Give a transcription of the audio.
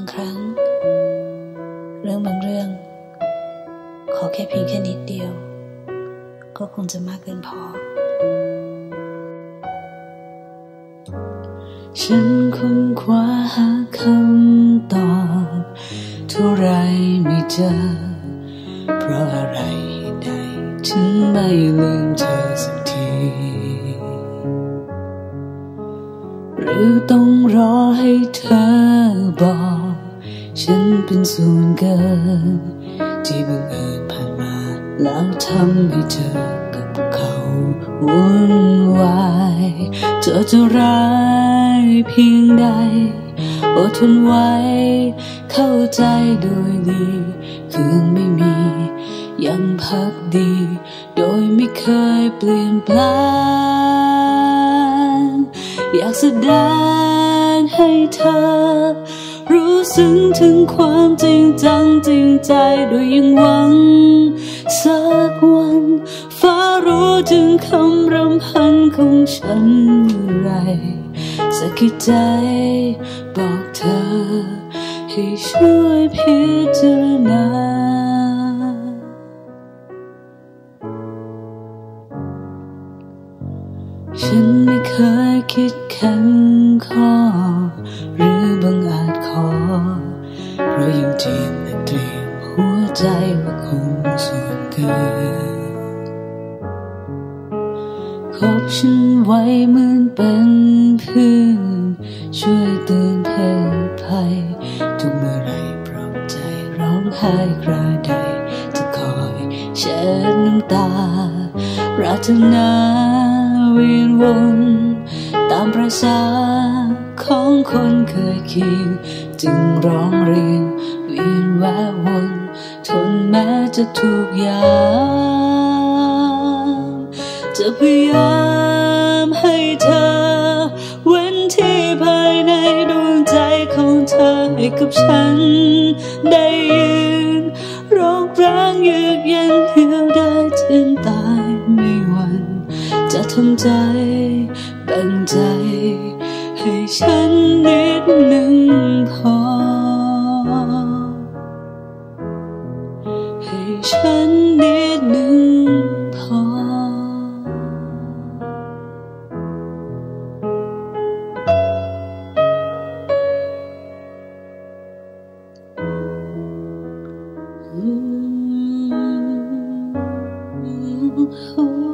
างครั้ง เรื่องบางเรื่อง ขอแค่เพียงแค่นิดเดียว ก็คงจะมากเกินพอ ฉันค้นคว้าหาคำตอบเท่าไรไม่เจอ เพราะอะไรใดถึงไม่ลืมเธอ หรือต้องรอให้เธอบอก ฉันเป็นส่วนเกิน ที่บังเอิญผ่านมา แล้วทำให้เธอกับเขาวุ่นวายเธอจะร้ายเพียงใดอดทนไว้ เข้าใจโดยดีคืนไม่มี ยังพักดี โดยไม่เคยเปลี่ยนแปลง อยากแสดงให้เธอ รู้ซึ้งถึงความจริงจังจริงใจโดยยังหวัง สักวันฟ้ารู้ถึงคำรำพันของฉันไร สักกี่ใจบอกเธอ ให้ช่วยพิจารณา ฉันไม่เคยคิดแขันข้อ หรือบังอาจขอ เพราะยังเตรียมและเตรียมหัวใจว่าคงส่วนเกินคบฉันไว้เหมือนเป็นเพื่อนช่วยเตือนเพศภัย ทุกเมื่อไรปลอบใจร้องไห้คราใดจะคอยเช็ดน้ำตาปรารถนา เวียนวนตามประสาของคนเคยเคียงจึงร้องเรียนเวียนแวะวนทนแม้จะถูกยามจะพยายามให้เธอ เว้นที่ภายในดวงใจของเธอให้กับฉัน จะทำใจแบ่งใจ ให้ฉันนิดหนึ่งพอ ให้ฉันนิดหนึ่งพอ Oh.